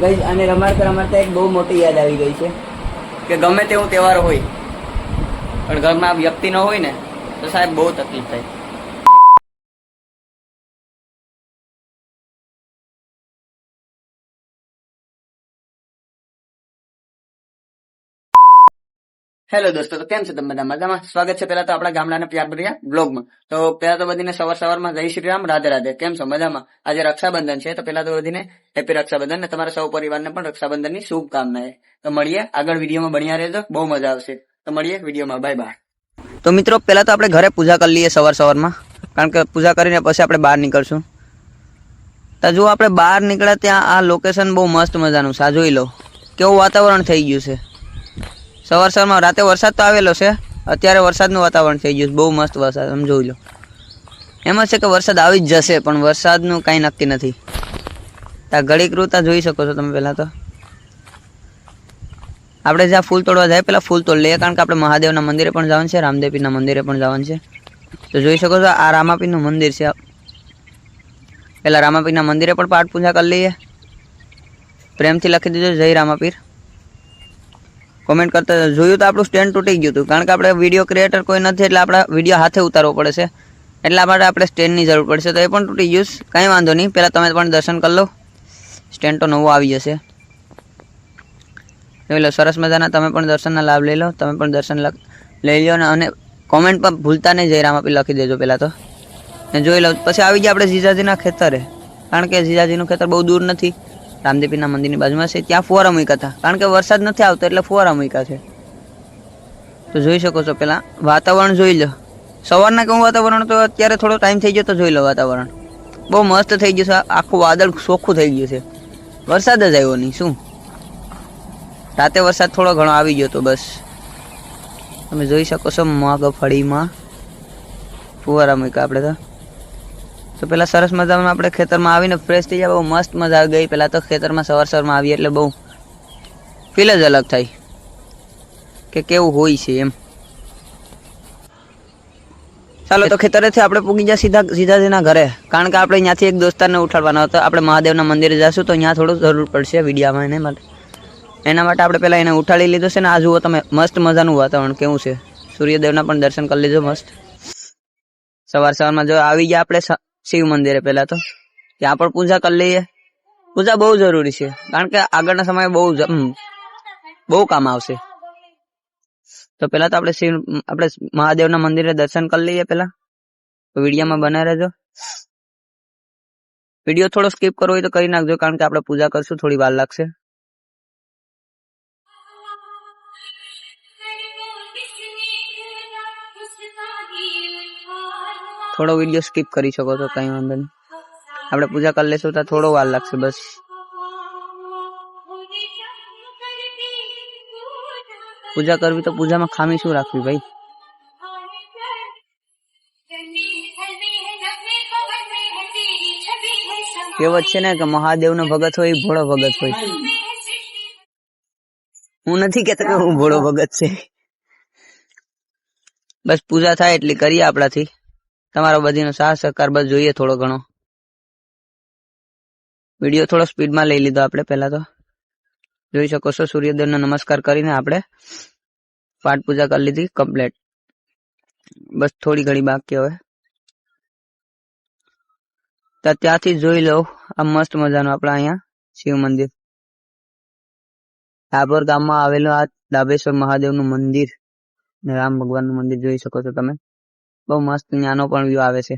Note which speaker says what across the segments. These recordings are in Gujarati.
Speaker 1: ગઈ અને રમાડતા રમાડતા એક બહુ મોટી યાદ આવી ગઈ છે. કે ગમે તેવું તહેવાર હોય, પણ ઘરમાં વ્યક્તિ ન હોય ને, તો સાહેબ બહુ તકલીફ થાય. હેલો દોસ્તો, તો કેમ છે તમે બધા? મજામાં? સ્વાગત છે પેલા તો આપણા ગામડાના પ્યાર ભર્યા બ્લોગમાં. તો પેલા તો બધીને સવાર સવારમાં જય શ્રી રામ, રાધે રાધે. કેમ છો? મજામાં? આજે રક્ષાબંધન છે, તો પેલા તો બધીને હેપી રક્ષાબંધન ને તમારા સૌ પરિવારને પણ રક્ષાબંધનની શુભકામનાએ. તો મળીએ, આગળ વિડીયોમાં બન્યા રહેજો. બહુ મજા આવશે. તો મળીએ વિડીયોમાં. Bye bye. તો મિત્રો પેલા તો આપણે ઘરે પૂજા કરી લઈએ સવાર સવારમાં. કારણ કે પૂજા કરીને પછી આપણે બહાર નીકળશું. તો જો આપણે બહાર નીકળ્યા ત્યાં આ લોકેશન બહુ મસ્ત મજાનું સાજોઈ જોઈ લો. કેવું વાતાવરણ થઈ ગયું છે. સવાર સવારમાં રાતે વરસાદ તો આવેલો છે. અત્યારે વરસાદનું વાતાવરણ થઈ ગયું બહુ મસ્ત વરસાદ તમે જોઈ લો. એમ જ છે કે વરસાદ આવી જ જશે, પણ વરસાદનું કાંઈ નક્કી નથી. ત્યાં ઘડીક રૂતા જોઈ શકો છો તમે પહેલાં તો. આપણે જ્યાં ફૂલ તોડવા જાય પહેલાં ફૂલ તોડ લઈએ, કારણ કે આપણે મહાદેવના મંદિરે પણ જવાનું છે, રામદેવીના મંદિરે પણ જવાનું છે. તો જોઈ શકો છો, આ રામાપીરનું મંદિર છે. પહેલાં રામાપીરના મંદિરે પણ પાઠ પૂજા કરી લઈએ. પ્રેમથી લખી દીધો જય રામાપીર. કોમેન્ટ કરતા જોયું તો આપણું સ્ટેન્ડ તૂટી ગયું હતું. કારણ કે આપણે વીડિયો ક્રિએટર કોઈ નથી એટલે આપણા વીડિયો હાથે ઉતારવો પડે છે. એટલા માટે આપણે સ્ટેન્ડની જરૂર પડશે. તો એ પણ તૂટી ગયું કંઈ વાંધો નહીં. પહેલાં તમે પણ દર્શન કરી લો. સ્ટેન્ડ તો નવો આવી જશે. જોઈ લો, સરસ મજાના તમે પણ દર્શનના લાભ લઈ લો. તમે પણ દર્શન લઈ લો અને કોમેન્ટ પણ ભૂલતા નહીં. જયરામ આપી લખી દેજો પહેલાં તો. ને જોઈ લો, પછી આવી ગયા આપણે જીજાજીના ખેતરે. કારણ કે જીજાજીનું ખેતર બહુ દૂર નથી. રામદેવીના મંદિરની બાજુમાં છે, ત્યાં ફુવારા મૂક્યા હતા. કારણ કે વરસાદ નથી આવતો એટલે ફુવારા મૂક્યા છે. તો જોઈ શકો છો પેલા વાતાવરણ જોઈ લો. સવારના કેવું વાતાવરણ તો અત્યારે થોડો ટાઈમ થઈ ગયો તો જોઈ લો વાતાવરણ. બહુ મસ્ત થઈ ગયું છે. આખું વાદળ ચોખ્ખું થઈ ગયું છે. વરસાદ જ આવ્યો નહીં. શું? રાતે વરસાદ થોડો ઘણો આવી ગયો તો બસ. તમે જોઈ શકો છો મગફળીમાં ફુવારા મૂક્યા આપણે તો. તો પેલા સરસ મજામાં આપણે ખેતરમાં આવીને ફ્રેશ થઈ જાય બહુ મસ્ત મજા આવી ગઈ. પેલા તો ખેતરમાં સવાર સવારમાં આવીએ એટલે બહુ ફીલ જ અલગ થાય કે કેવું હોય છે એમ. ચાલો, તો ખેતરેથી આપણે પૂગી જાય સીધા સીધાજીના ઘરે. કારણ કે આપણે ત્યાંથી એક દોસ્તારને ઉઠાડવાનો હતો. આપણે મહાદેવના મંદિરે જઈશું તો ત્યાં થોડું જરૂર પડશે વિડીયામાં એને માટે. એના માટે આપણે પહેલાં એને ઉઠાડી લીધો છે ને આ જુઓ તમે, મસ્ત મજાનું વાતાવરણ કેવું છે. સૂર્યદેવના પણ દર્શન કરી લીધો મસ્ત. સવાર સવારમાં જો આવી ગયા આપણે શિવ મંદિરે પહેલા તો. ત્યાં પણ પૂજા કરી લઈએ. પૂજા બહુ જરૂરી છે. કારણ કે આગળના સમયે બહુ બહુ કામ આવશે. તો પેલા તો આપણે શિવ, આપણે મહાદેવના મંદિરે દર્શન કરી લઈએ પેલા વિડીયોમાં બના રહેજો. વીડિયો થોડો સ્કીપ કરવો હોય તો કરી નાખજો, કારણ કે આપણે પૂજા કરશું, થોડી વાર લાગશે. થોડો વીડિયો સ્કીપ કરી શકો છો, કઈ વાંધો નહીં. આપણે પૂજા કરી લેશું તો થોડો વાર લાગશે, બસ. પૂજા કરવી તો પૂજામાં ખામી શું રાખવી ભાઈ? કહેવત છે ને કે મહાદેવનો ભગત હોય, ભોળો ભગત હોય. હું નથી કેતો કે હું ભોળો ભગત છે. બસ પૂજા થાય એટલી કરીએ આપણાથી. તમારો બધીનો સાથ સહકાર બસ જોઈએ થોડો ઘણો. વીડિયો થોડો સ્પીડમાં લઈ લીધો આપણે પહેલા તો. જોઈ શકો છો સૂર્યોદયનો નમસ્કાર કરીને આપણે પાઠ પૂજા કરી લીધી કમ્પ્લેટ. બસ થોડી ઘણી બાકી હવે. તો ત્યાંથી જોઈ લો આ મસ્ત મજાનું આપણા અહીંયા શિવ મંદિર. ડાભોર ગામમાં આવેલું આ દાબેશ્વર મહાદેવનું મંદિર. રામ ભગવાનનું મંદિર જોઈ શકો છો તમે. બહુ મસ્ત ત્યાંનો પણ વ્યૂ આવે છે.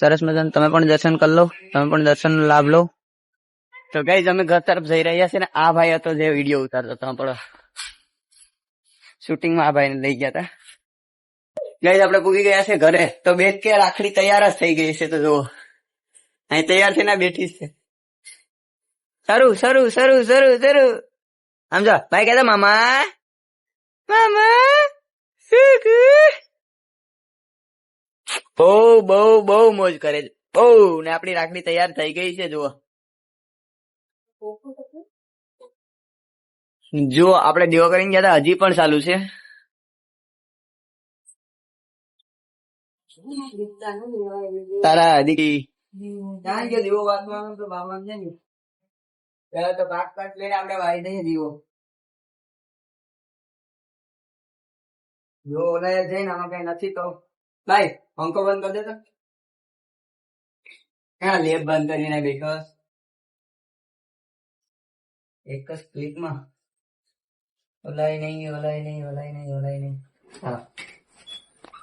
Speaker 1: સરસ મજાનું, તમે પણ દર્શન કરી લો, તમે પણ દર્શનનો લાભ લો. તો ગઈ અમે ઘર તરફ જઈ રહ્યા છે ને આ ભાઈ હતો જે વીડિયો ઉતારતો હતો, આપણો શૂટિંગમાં આ ભાઈને લઈ ગયા હતા ગઈ આપણે પૂગી ગયા છે ઘરે, તો બેટ કે રાખડી તૈયાર જ થઈ ગઈ છે, તો જુઓ. અહીં તૈયાર થઈને બેઠી છે. સારું સારું શરૂ સારું સારું. સમજો ભાઈ કહેતા, મામા મામા. બહુ બહુ બહુ મોજ કરે છે. બહુ, ને આપણી રાખડી તૈયાર થઈ ગઈ છે, જુઓ. જો આપણે દીવો કરીને ગયા હતા, હજી પણ ચાલુ છે. તારા દીકરી. દીવો વાગવાનો તો બાબા ને. તો કાટ કાટ લઈને આપણે વાઈ દઈએ દીવો. જો ઓલા જઈને આમાં કઈ નથી તો ભાઈ, પંખો બંધ કરી દેતો હા લેબ બંધ કરીને બીકોઝ એક જ ક્લિકમાં ઓલાય નહીં ઓલાય નહીં ઓલાય નહીં ઓલાય નહીં. હા.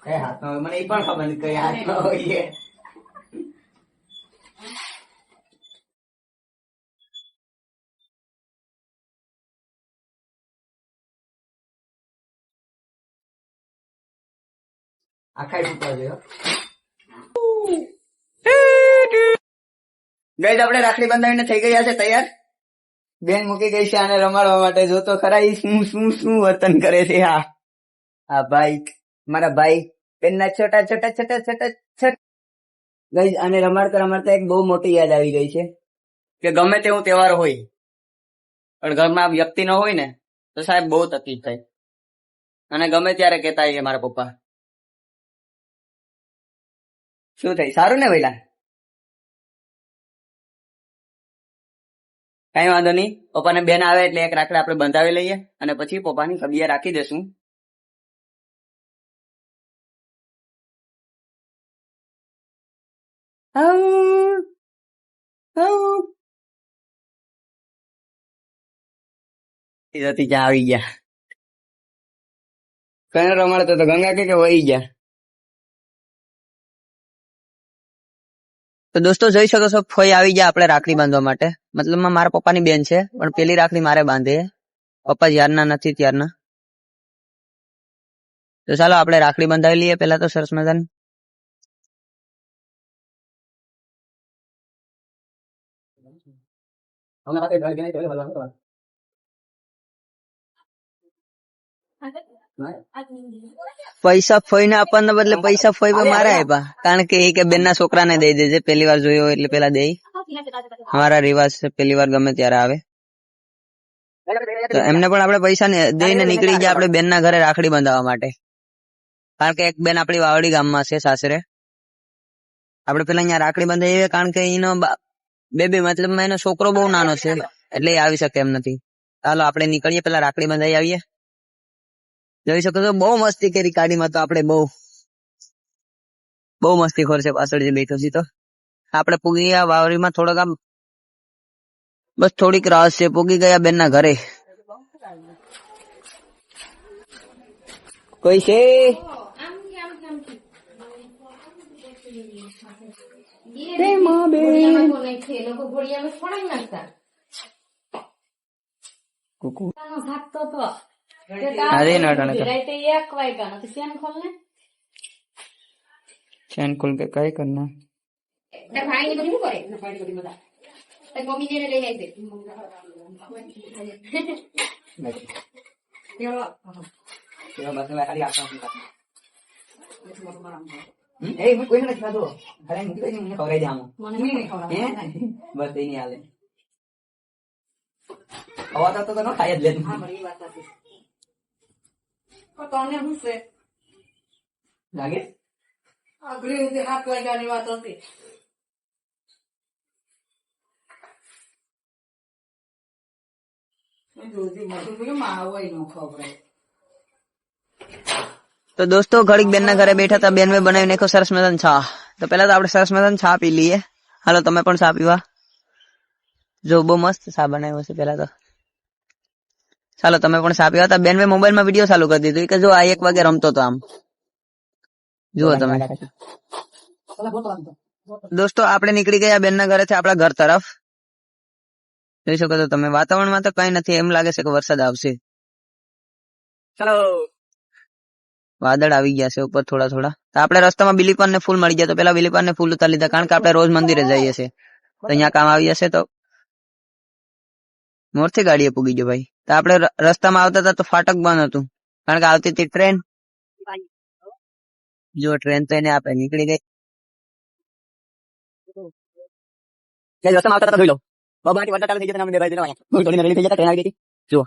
Speaker 1: એ હાથમાં, મને એ પણ ખબર કઈ હાથમાં હોય આખા ટૂંકા જોઈએ ગઈ આપણે રાખડી બંધાવીને થઈ ગયા છે તૈયાર. બેન મૂકી ગઈ છે આને રમાડવા માટે. જો તો ખરા શું શું શું વર્તન કરે છે હા હા ભાઈ મારા ભાઈ બેનના છોટા છોટા છોટા છોટા, છોટ. ગઈ આને રમાડતા રમાડતા એક બહુ મોટી યાદ આવી ગઈ છે. કે ગમે તેવું તહેવાર હોય, પણ ઘરમાં વ્યક્તિ ન હોય ને, તો સાહેબ બહુ તકલીફ થાય. અને ગમે ત્યારે કહેતા આવીએ મારા પપ્પા. શું થાય? સારું ને વેલા? કઈ વાંધો નહીં. પપ્પાને બેન આવે એટલે એક રાખડે આપણે બંધાવી લઈએ અને પછી પપ્પાની કબીએ રાખી દેશું આવી ગયા. કને રમાડતો તો ગંગા કે વહી ગયા? તો દોસ્તો જોઈ શકો છો ફોઈ આવી ગયા આપણે રાખડી બાંધવા માટે. મતલબ મારા પપ્પાની બેન છે પણ પેલી રાખડી મારે બાંધે. પપ્પા જ્યારના નથી ત્યારના. તો ચાલો આપણે રાખડી બંધાવી લઈએ પેલા તો સરસ મજાની. પૈસા ફોઈને આપવાના બદલે પૈસા ફોઈ મારા મારે આપ્યા કારણ કે એ કે બેનના છોકરાને દઈ દેજે પેલી વાર જોયો એટલે પેલા દઈ. અમારા રિવાજ છે પેલી વાર ગમે ત્યારે આવે. એમને પણ આપણે પૈસા ને દઈને નીકળી ગયા આપણે બેનના ઘરે રાખડી બંધાવવા માટે. કારણ કે એક બેન આપણી વાવડી ગામમાં છે, સાસરે. આપણે પેલા અહીંયા રાખડી બંધાવીએ કારણ કે એનો બેબી મતલબ એનો છોકરો બહુ નાનો છે, એટલે આવી શકે એમ નથી. ચાલો, આપણે નીકળીએ, પેલા રાખડી બંધાઈ આવીએ. જોઈ શકો છો બહુ મસ્તી કરી ગાડીમાં તો આપણે બહુ. બહુ મસ્તી ખોર છે પાછળ જે બેઠો છે તો. આપણે પૂગી ગયા વાવરીમાં થોડોક આમ બસ થોડીક રાસ છે પૂગી ગયા બેનના ઘરે. કોઈ છે? કુકુ. ભાગતો ના ના
Speaker 2: એક વાગ્યાનો તો ફેન ખોલ ને
Speaker 1: ચેન ખોલ કે કઈ કરના
Speaker 2: તાર ભાઈ ને नहीं। શું કરે તાર મમ્મી ને લઈ આવી દે
Speaker 1: એ હું કોઈ નથી ખાધો અરે મૂકી દઈ મને ખવડાવી દે આમાં
Speaker 2: મને નહીં ખવડાવે.
Speaker 1: હે? બસ એ નહીં હાલે ખવાતા તો તો ન ખાય જ લે તું.
Speaker 2: હા, બધી વાત સાચી. પણ તને શું છે
Speaker 1: લાગે
Speaker 2: અઘરી રીતે હાથ વાગ્યાની વાત હતી.
Speaker 1: તો દોસ્તો ઘડીક બેન ના ઘરે બેઠા હતા બેન મેં બનાવી નાખો સરસ મજાન છા તો પેલા તો આપણે સરસ મજાની છા પી લઈએ હાલો તમે પણ છા પીવા જો બહુ મસ્ત છા બનાવ્યો છે પેલા તો ચાલો તમે પણ ચા હતા. બેન મેં મોબાઈલમાં વીડિયો ચાલુ કરી દીધું. કે જો આ એક વાગે રમતો તો આમ. જુઓ તમે. દોસ્તો આપણે નીકળી ગયા બેન ના ઘરે છે આપણા ઘર તરફ. જોઈ શકો છો તમે. વાતાવરણમાં તો કઈ નથી. એમ લાગે છે કે વરસાદ આવશે. ચલો. વાદળ આવી ગયા છે ઉપર થોડા થોડા. તો આપણે રસ્તામાં બિલીપાન ને ફૂલ મળી ગયા તો પેલા બિલીપાન ને ફૂલ ઉતારી લીધા. કારણ કે આપણે રોજ મંદિરે જઈએ છીએ. તો અહીંયા કામ આવી જશે તો. મોરથી ગાડીએ પૂગી ગયો ભાઈ. તો આપણે રસ્તામાં આવતા હતા તો ફાટક બંધ હતું. કારણ કે આવતી હતી ટ્રેન. જો ટ્રેન તો એને આપણે નીકળી ગઈ. રસ્તામાં આવતા હતા જોઈ લો. બબાટી વટા ચાલુ થઈ જતા અમે બે ભાઈ જણા અહીંયા. થોડી રેડી થઈ જતા ટ્રેન આવી ગઈ હતી.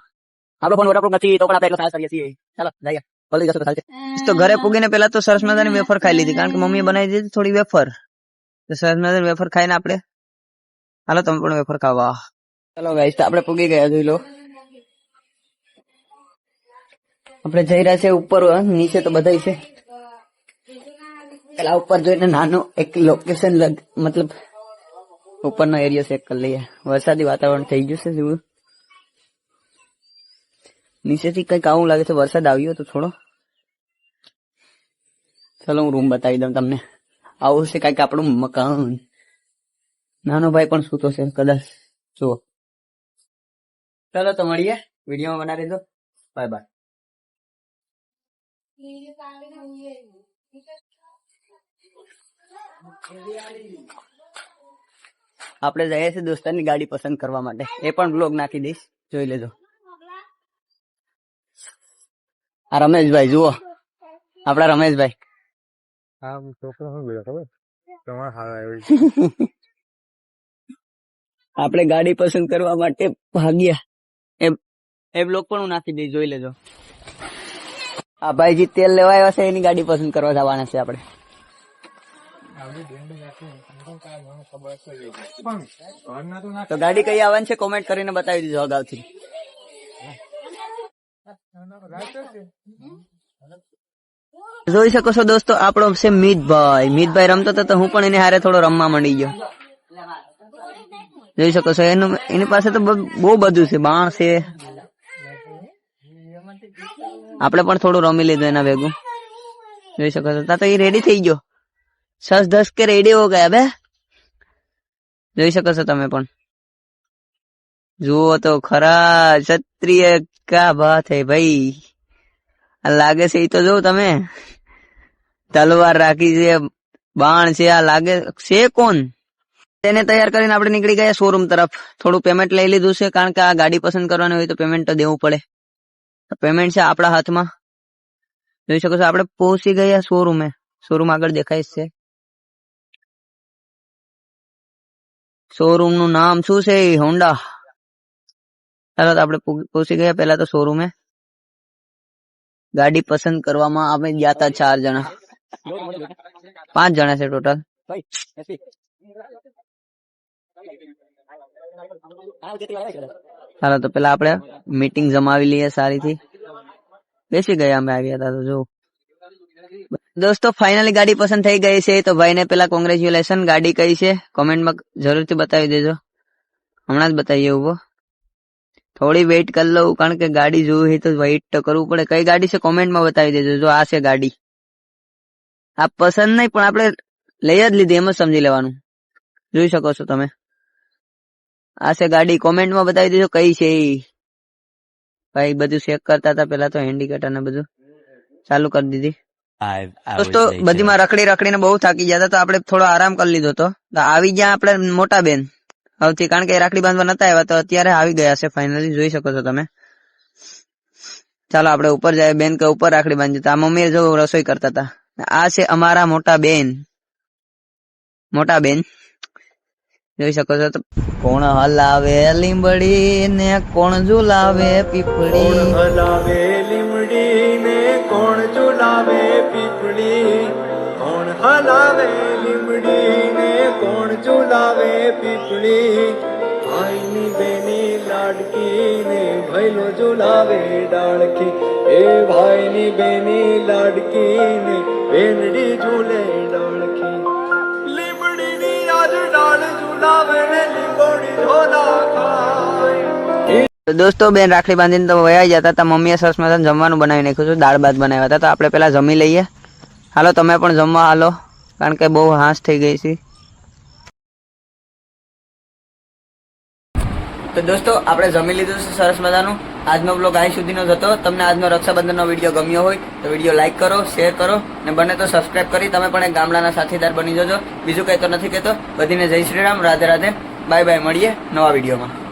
Speaker 1: આપણો ફોન વોટરપ્રૂફ નથી તો પણ આપણે એટલો સાહસ કરીએ છીએ. ચાલો જઈએ. પલળી જશે તો ચાલશે. તો ઘરે પૂગીને પેલા તો સરસ મજાની વેફર ખાઈ લીધી કારણ કે મમ્મીએ બનાવી દીધી થોડી વેફર. તો સરસ મજાનું વેફર ખાઈને આપણે હાલો તમે પણ વેફર ખાવા. ચલો ગાઈસ આપણે પૂગી ગયા જોઈ લો. આપણે જઈ રહ્યા છે ઉપર નીચે તો બધા છે. પેલા ઉપર જોઈને નાનું એક લોકેશન મતલબ ઉપરનો એરિયો ચેક કરી લઈએ. વરસાદી વાતાવરણ થઈ ગયું છે જેવું. નીચેથી કંઈક આવું લાગે છે, વરસાદ આવ્યો તો થોડો. ચલો હું રૂમ બતાવી દઉં તમને. આવું છે કંઈક આપણું મકાન. નાનો ભાઈ પણ સૂતો છે, કદાચ. જુઓ. ચલો તો મળીએ. વીડિયો બનાવી દો. બાય બાય આપણે જઈએ છીએ દોસ્તારની ગાડી પસંદ કરવા માટે. એ પણ બ્લોગ નાખી દઈશ. જોઈ લેજો. આ રમેશભાઈ જુઓ. આપડા રમેશભાઈ.
Speaker 3: હા છોકરો શું બોલ્યો ખબર? તમારે હારા એવી
Speaker 1: આપણે ગાડી પસંદ કરવા માટે ભાગ્યા. એ એ બ્લોગ પણ હું નાખી દઈશ. જોઈ લેજો. આ ભાઈજી તેલ લેવા આવ્યા છે એની ગાડી પસંદ કરવા જવાના છે આપણે.
Speaker 3: તો
Speaker 1: ગાડી કઈ આવવાની છે કોમેન્ટ કરીને બતાવી દીધો અગાઉથી. જોઈ શકો છો દોસ્તો, આપણો છે મિતભાઈ. મિતભાઈ રમતો હતો તો હું પણ એને હારે થોડો રમવા માંડી ગયો. જોઈ શકો છો, એનું એની પાસે તો બહુ બધું છે, બાણ છે. આપણે પણ થોડું રમી લીધું એના ભેગું. જોઈ શકો છો. તા એ રેડી થઈ ગયો. સસ દસ કે રેડી હો ગયા બે. જોઈ શકો છો તમે પણ. જુઓ તો ખરા ક્ષત્રિય કા વાત હે ભાઈ? આ લાગે છે એ તો જો તમે. તલવાર રાખી છે, બાણ છે, આ લાગે છે કોણ? તેને તૈયાર કરીને આપણે નીકળી ગયા શોરૂમ તરફ. થોડું પેમેન્ટ લઈ લીધું છે, કારણ કે આ ગાડી પસંદ કરવાની હોય તો પેમેન્ટ તો દેવું પડે. પેમેન્ટ છે આપણા હાથમાં? જોઈ શકો છો, આપણે પહોંચી ગયા શોરૂમે શોરૂમ આગળ દેખાય છે. શોરૂમનું નામ શું છે હોન્ડા ચાલો તો આપણે પહોંચી ગયા પેલા તો શોરૂમે ગાડી પસંદ કરવામાં અમે ગયા હતા ચાર જણા. પાંચ જણા છે ટોટલ ચાલો તો પેલા આપણે મીટિંગ જમાવી લઈએ સારીથી. બેસી ગયા અમે આવ્યા હતા તો, જો. દોસ્તો ફાઇનલી ગાડી પસંદ થઈ ગઈ છે, તો ભાઈને પેલા કોંગ્રેચ્યુલેશન ગાડી કઈ છે કોમેન્ટમાં જરૂરથી બતાવી દેજો. હમણાં જ બતાવીએ ઊભો થોડી વેઇટ કરી લઉં, કારણ કે ગાડી જોવી તો વેઇટ તો કરવું પડે. કઈ ગાડી છે કોમેન્ટમાં બતાવી દેજો, જો આ છે ગાડી. આ પસંદ નહીં, પણ આપણે લઈ જ લીધી, એમ જ સમજી લેવાનું. જોઈ શકો છો તમે. આ છે ગાડી કોમેન્ટમાં બતાવી દીધો કઈ છે ઈ? ભાઈ બધું ચેક કરતા હતા પેલા તો હેન્ડીકેટર ને બધું. ચાલુ કરી દીધી. દોસ્તો બધીમાં રખડી રખડીને બહુ થાકી ગયા તો આપણે થોડો આરામ કરી લીધો તો. આવી ગયા આપણે મોટા બેન. હવેથી કારણ કે રાખડી બાંધવા નતા આવ્યા તો અત્યારે આવી ગયા છે ફાઇનલી જોઈ શકો છો તમે. ચાલો આપણે ઉપર જાય બેન કે ઉપર રાખડી બાંધી તો આ મમ્મી જો રસોઈ કરતા હતા. આ છે અમારા મોટા બેન. મોટા બેન. જોઈ શકો છો કોણ હલાવે લીંબડી ને કોણ ઝુલાવે પીપળી?
Speaker 4: હલાવે લીમડી ને કોણ ઝુલાવે પીપળી? કોણ હલાવે લીમડી ને કોણ ઝુલાવે પીપળી? ભાઈની બેની લાડકી ને ભૈલો ઝુલાવે ડાળકી એ ભાઈની બેની લાડકી ને બેનડી ઝૂલે ડાળખી.
Speaker 1: દોસ્તો, બેન રાખડી બાંધીને તો વયા જતા હતા. મમ્મીએ સરસ મજાનું જમવાનું બનાવી નાખ્યું છું. દાળ ભાત બનાવ્યા હતા. તો આપણે પેલા જમી લઈએ. હાલો, તમે પણ જમવા હાલો. કારણ કે બહુ હાંસ થઈ ગઈ છે. તો દોસ્તો, આપણે જમી લીધું છે સરસ મજાનું. આજનો બ્લોગ અહીં સુધીનો જ હતો. તમને આજનો રક્ષાબંધનનો વીડિયો ગમ્યો હોય, તો વીડિયો લાઇક કરો શેર કરો અને બને તો સબસ્ક્રાઇબ કરી, તમે પણ એક ગામડાના સાથીદાર બની જજો. બીજું કંઈ તો નથી કહેતો. બધીને જય શ્રી રામ, રાધે રાધે. બાય બાય મળીએ નવા વિડીયોમાં